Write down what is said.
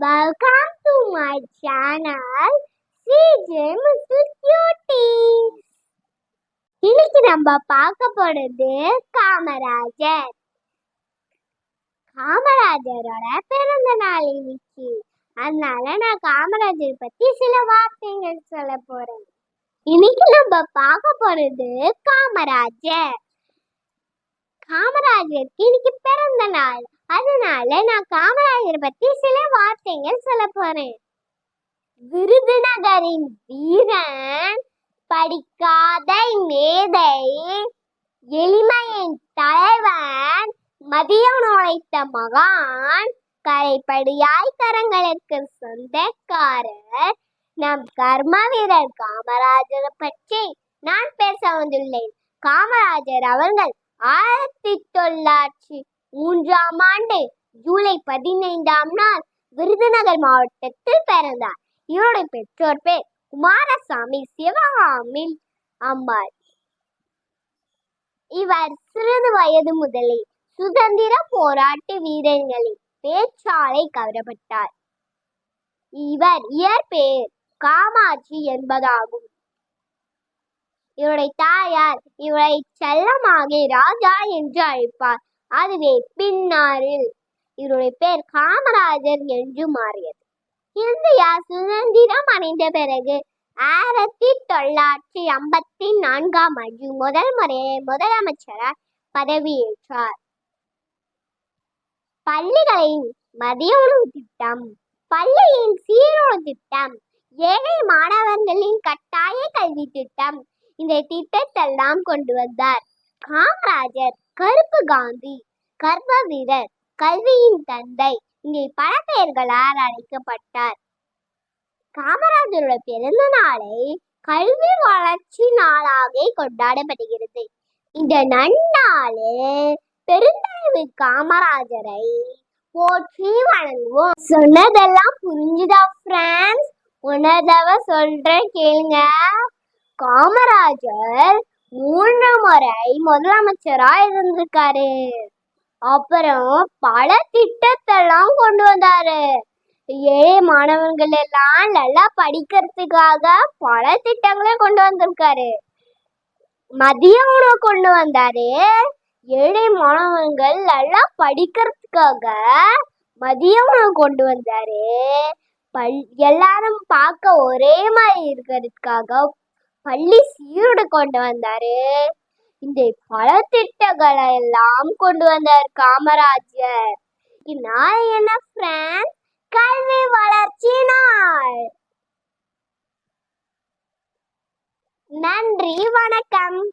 Welcome to my channel CJ Mr. இன்னைக்கு நம்ம பார்க்க போறது காமராஜர். காமராஜரோட பிறந்த நாள் இன்னைக்கு. அதனால நான் காமராஜர் பத்தி சில வார்த்தைகள் சொல்ல போறேன். இன்னைக்கு நம்ம பார்க்க போறது காமராஜர். காமராஜருக்கு இன்னைக்கு பிறந்த நாள். அதனால நான் காமராஜர் பத்தி சில வார்த்தைகள் சொல்ல போறேன். விருதுநகரின் வீரன் படிக்காத மேதை எளிமையின் தலைவன் மதியம் நுழைத்த மகான் கரைப்படியாய் கரங்களுக்கு சொந்தக்காரர். நம் கர்ம வீரர் காமராஜரை பற்றி நான் பேச வந்துள்ளேன். காமராஜர் அவர்கள் ஆயிரத்தி தொள்ளாயிரத்தி மூன்றாம் ஆண்டு ஜூலை பதினைந்தாம் நாள் விருதுநகர் மாவட்டத்தில் பிறந்தார். இவருடைய பெற்றோர் பேர் குமாரசாமி சிவகாமி அம்பாள். இவர் சிறிது வயது முதலே சுதந்திர போராட்ட வீரர்களின் பேச்சாலை கவரப்பட்டார். இவர் இயற்பெயர் காமாட்சி என்பதாகும். இவருடைய தாயார் இவரை செல்லமாக ராஜா என்று அழைப்பார். அதுவே பின்னாரில். இவருடைய பேர் காமராஜர் என்று மாறியது. இந்தியா சுதந்திரம் அடைந்த பிறகு ஆயிரத்தி தொள்ளாயிரத்தி ஐம்பத்தி நான்காம் ஆண்டு முதல் முறையை முதலமைச்சராக பதவியேற்றார். பள்ளிகளின் மதிய உணவு திட்டம் பள்ளியின் சீருணவு திட்டம் ஏழை மாணவர்களின் கட்டாய கல்வி திட்டம் இந்த திட்டத்தெல்லாம் கொண்டு வந்தார். காமராஜர் கருப்பு காந்தி கர்வ வீரர் கல்வியின் தந்தை. இங்கே பல பெயர்களால் அழைக்கப்பட்டார். காமராஜரோட பிறந்த நாளை கல்வி வளர்ச்சி நாளாக கொண்டாடப்படுகிறது. இந்த நன்னாளு பெருந்தளவு காமராஜரை போற்றி வணங்குவோம். சொன்னதெல்லாம் புரிஞ்சுதா ஃப்ரெண்ட்ஸ் உன்னதவ சொல்றேன் கேளுங்க. காமராஜர் மூன்று முறை முதலமைச்சரா இருந்திருக்காரு. அப்புறம் பல திட்டத்தெல்லாம் கொண்டு வந்தாரு. ஏழை மாணவர்கள் எல்லாம் நல்லா படிக்கிறதுக்காக பல திட்டங்களை கொண்டு வந்திருக்காரு. மதிய உணவு கொண்டு வந்தாரு. ஏழை மாணவர்கள் நல்லா படிக்கிறதுக்காக மதிய உணவு கொண்டு வந்தாரு. பல் எல்லாரும் பார்க்க ஒரே மாதிரி இருக்கிறதுக்காக பள்ளி சீரோடு கொண்டு வந்தாரு. இந்த பல திட்டங்களை எல்லாம் கொண்டு வந்தார் காமராஜர். நாள் என்ன ஃப்ரெண்ட்ஸ் கல்வி வளர்ச்சி நாள். நன்றி வணக்கம்.